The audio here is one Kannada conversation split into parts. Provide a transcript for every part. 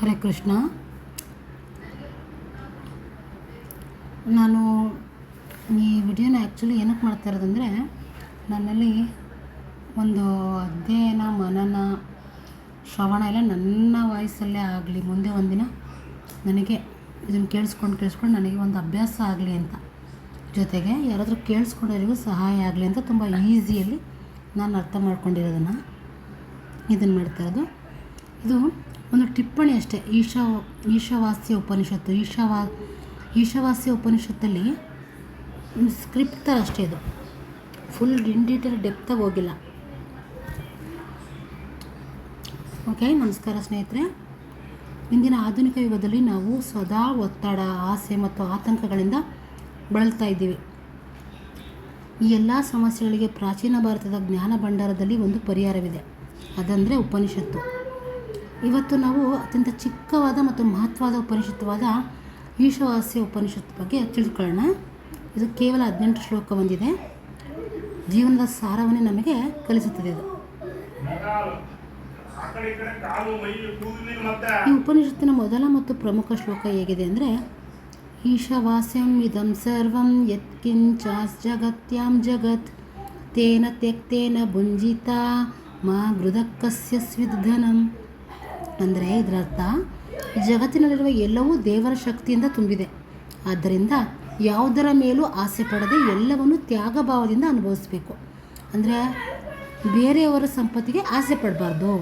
ಹರೇ ಕೃಷ್ಣ. ನಾನು ಈ ವಿಡಿಯೋನ ಆ್ಯಕ್ಚುಲಿ ಏನಕ್ಕೆ ಮಾಡ್ತಾ ಇರೋದಂದರೆ, ನನ್ನಲ್ಲಿ ಒಂದು ಅಧ್ಯಯನ, ಮನನ, ಶ್ರವಣ ಎಲ್ಲ ನನ್ನ ವಾಯ್ಸಲ್ಲೇ ಆಗಲಿ, ಮುಂದೆ ಒಂದಿನ ನನಗೆ ಇದನ್ನು ಕೇಳಿಸ್ಕೊಂಡು ಕೇಳಿಸ್ಕೊಂಡು ನನಗೆ ಒಂದು ಅಭ್ಯಾಸ ಆಗಲಿ ಅಂತ. ಜೊತೆಗೆ ಯಾರಾದರೂ ಕೇಳಿಸ್ಕೊಂಡವರಿಗೂ ಸಹಾಯ ಆಗಲಿ ಅಂತ ತುಂಬ ಈಸಿಯಲ್ಲಿ ನಾನು ಅರ್ಥ ಮಾಡ್ಕೊಂಡಿರೋದನ್ನು ಇದನ್ನು ಮಾಡ್ತಾ ಇರೋದು. ಇದು ಒಂದು ಟಿಪ್ಪಣಿ ಅಷ್ಟೇ. ಈಶಾ, ಈಶಾವಾಸ್ಯ ಉಪನಿಷತ್ತು. ಈಶಾವಾ, ಈಶಾವಾಸ್ಯ ಉಪನಿಷತ್ತಲ್ಲಿ ಒಂದು ಸ್ಕ್ರಿಪ್ಟ್ ಥರ ಅಷ್ಟೇ ಇದು. ಫುಲ್ ಇನ್ ಡೀಟೇಲ್ ಡೆಪ್ತಾಗಿ ಹೋಗಿಲ್ಲ. ಓಕೆ ನಮಸ್ಕಾರ ಸ್ನೇಹಿತರೆ. ಇಂದಿನ ಆಧುನಿಕ ಯುಗದಲ್ಲಿ ನಾವು ಸದಾ ಒತ್ತಡ, ಆಸೆ ಮತ್ತು ಆತಂಕಗಳಿಂದ ಬಳಲ್ತಾ ಇದ್ದೀವಿ. ಈ ಎಲ್ಲ ಸಮಸ್ಯೆಗಳಿಗೆ ಪ್ರಾಚೀನ ಭಾರತದ ಜ್ಞಾನ ಭಂಡಾರದಲ್ಲಿ ಒಂದು ಪರಿಹಾರವಿದೆ. ಅದಂದರೆ ಉಪನಿಷತ್ತು. ಇವತ್ತು ನಾವು ಅತ್ಯಂತ ಚಿಕ್ಕವಾದ ಮತ್ತು ಮಹತ್ವದ ಉಪನಿಷತ್ವಾದ ಈಶವಾಸ್ಯ ಉಪನಿಷತ್ ಬಗ್ಗೆ ತಿಳ್ಕೊಳ್ಳೋಣ ಇದು ಕೇವಲ ಹದಿನೆಂಟು ಶ್ಲೋಕ ಹೊಂದಿದೆ ಜೀವನದ ಸಾರವನ್ನೇ ನಮಗೆ ಕಲಿಸುತ್ತದೆ ಇದು. ಈ ಉಪನಿಷತ್ತಿನ ಮೊದಲ ಮತ್ತು ಪ್ರಮುಖ ಶ್ಲೋಕ ಹೇಗಿದೆ ಅಂದರೆ, ಈಶವಾಸ್ಯಂ ಇದಂ ಸರ್ವಂ ಯತ್ಕಿಂಚಾಸ್ ಜಗತ್ಯಾಂ ಜಗತ್, ತೇನ ತೆಕ್ತೇನ ಭುಂಜಿತ ಮಾ ಗೃಧಕ್ಕಸ್ಯ ಸ್ವಿಧನಂ. ಅಂದರೆ ಇದರರ್ಥ, ಜಗತ್ತಿನಲ್ಲಿರುವ ಎಲ್ಲವೂ ದೇವರ ಶಕ್ತಿಯಿಂದ ತುಂಬಿದೆ. ಆದ್ದರಿಂದ ಯಾವುದರ ಮೇಲೂ ಆಸೆ ಪಡದೆ ಎಲ್ಲವನ್ನು ತ್ಯಾಗಭಾವದಿಂದ ಅನುಭವಿಸಬೇಕು. ಅಂದರೆ ಬೇರೆಯವರ ಸಂಪತ್ತಿಗೆ ಆಸೆ ಪಡಬಾರ್ದು.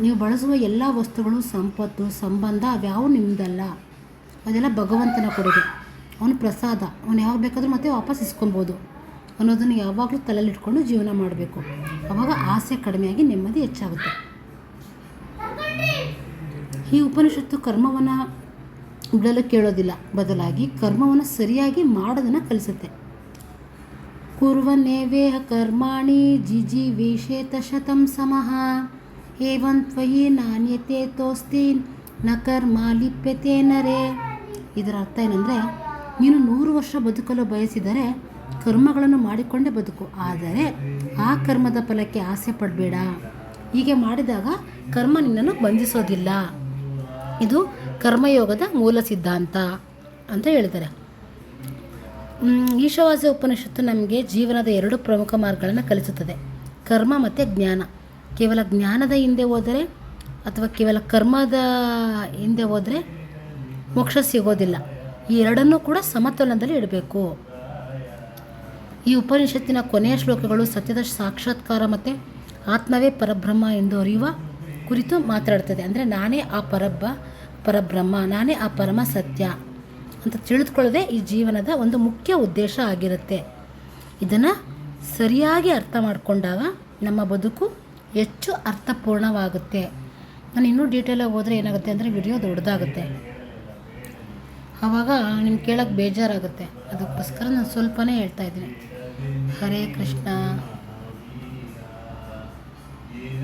ನೀವು ಬಳಸುವ ಎಲ್ಲ ವಸ್ತುಗಳು, ಸಂಪತ್ತು, ಸಂಬಂಧ ಅವ್ಯಾವು ನಿಮ್ಮದಲ್ಲ ಅದೆಲ್ಲ ಭಗವಂತನ ಕೊಡುಗೆ. ಅವನು ಪ್ರಸಾದ. ಅವನು ಯಾವಾಗ ಬೇಕಾದರೂ ಮತ್ತೆ ವಾಪಸ್ ಇಸ್ಕೊಬೋದು ಅನ್ನೋದನ್ನು ಯಾವಾಗಲೂ ತಲೆಯಲ್ಲಿಟ್ಕೊಂಡು ಜೀವನ ಮಾಡಬೇಕು. ಅವಾಗ ಆಸೆ ಕಡಿಮೆಯಾಗಿ ನೆಮ್ಮದಿ ಹೆಚ್ಚಾಗುತ್ತೆ. ಈ ಉಪನಿಷತ್ತು ಕರ್ಮವನ್ನು ಬಿಡಲು ಕೇಳೋದಿಲ್ಲ. ಬದಲಾಗಿ ಕರ್ಮವನ್ನು ಸರಿಯಾಗಿ ಮಾಡೋದನ್ನು ಕಲಿಸುತ್ತೆ. ಕುರ್ವನ್ನೇವೇಹ ಕರ್ಮಾಣಿ ಜಿಜಿವೇಶೇತ ಶತಂ ಸಮಹ ಏವಂ ತ್ವಯಿ ನಾಣ್ಯತೆ ತೋಸ್ತಿ ನ ಕರ್ಮ ಲಿಪ್ಯತೆ ನರೇ. ಇದರ ಅರ್ಥ ಏನಂದರೆ, ನೀನು ನೂರು ವರ್ಷ ಬದುಕಲು ಬಯಸಿದರೆ ಕರ್ಮಗಳನ್ನು ಮಾಡಿಕೊಂಡೇ ಬದುಕು. ಆದರೆ ಆ ಕರ್ಮದ ಫಲಕ್ಕೆ ಆಸೆ ಪಡಬೇಡ. ಹೀಗೆ ಮಾಡಿದಾಗ ಕರ್ಮ ನಿನ್ನನ್ನು ಬಂಧಿಸೋದಿಲ್ಲ. ಇದು ಕರ್ಮಯೋಗದ ಮೂಲ ಸಿದ್ಧಾಂತ ಅಂತ ಹೇಳಿದ್ದಾರೆ. ಈಶವಾಸ ಉಪನಿಷತ್ತು ನಮಗೆ ಜೀವನದ ಎರಡು ಪ್ರಮುಖ ಮಾರ್ಗಗಳನ್ನು ಕಲಿಸುತ್ತದೆ. ಕರ್ಮ ಮತ್ತು ಜ್ಞಾನ. ಕೇವಲ ಜ್ಞಾನದ ಹಿಂದೆ ಹೋದರೆ ಅಥವಾ ಕೇವಲ ಕರ್ಮದ ಹಿಂದೆ ಹೋದರೆ ಮೋಕ್ಷ ಸಿಗೋದಿಲ್ಲ. ಈ ಎರಡನ್ನೂ ಕೂಡ ಸಮತೋಲನದಲ್ಲಿ ಇಡಬೇಕು. ಈ ಉಪನಿಷತ್ತಿನ ಕೊನೆಯ ಶ್ಲೋಕಗಳು ಸತ್ಯದ ಸಾಕ್ಷಾತ್ಕಾರ ಮತ್ತು ಆತ್ಮವೇ ಪರಬ್ರಹ್ಮ ಎಂದು ಅರಿಯುವ ಕುರಿತು ಮಾತಾಡ್ತದೆ. ಅಂದರೆ ನಾನೇ ಆ ಪರಬ್ಬ ಪರಬ್ರಹ್ಮ, ನಾನೇ ಆ ಪರಮ ಸತ್ಯ ಅಂತ ತಿಳಿದುಕೊಳ್ಳೋದೇ ಈ ಜೀವನದ ಒಂದು ಮುಖ್ಯ ಉದ್ದೇಶ ಆಗಿರುತ್ತೆ. ಇದನ್ನು ಸರಿಯಾಗಿ ಅರ್ಥ ಮಾಡಿಕೊಂಡಾಗ ನಮ್ಮ ಬದುಕು ಹೆಚ್ಚು ಅರ್ಥಪೂರ್ಣವಾಗುತ್ತೆ. ನಾನು ಇನ್ನೂ ಡೀಟೇಲಾಗಿ ಹೋದರೆ ಏನಾಗುತ್ತೆ ಅಂದರೆ ವಿಡಿಯೋ ದೊಡ್ಡದಾಗುತ್ತೆ. ಆವಾಗ ನಿಮ್ಗೆ ಕೇಳೋಕ್ಕೆ ಬೇಜಾರಾಗುತ್ತೆ. ಅದಕ್ಕೋಸ್ಕರ ನಾನು ಸ್ವಲ್ಪನೇ ಹೇಳ್ತಾ ಇದ್ದೀನಿ. ಹರೇ ಕೃಷ್ಣ.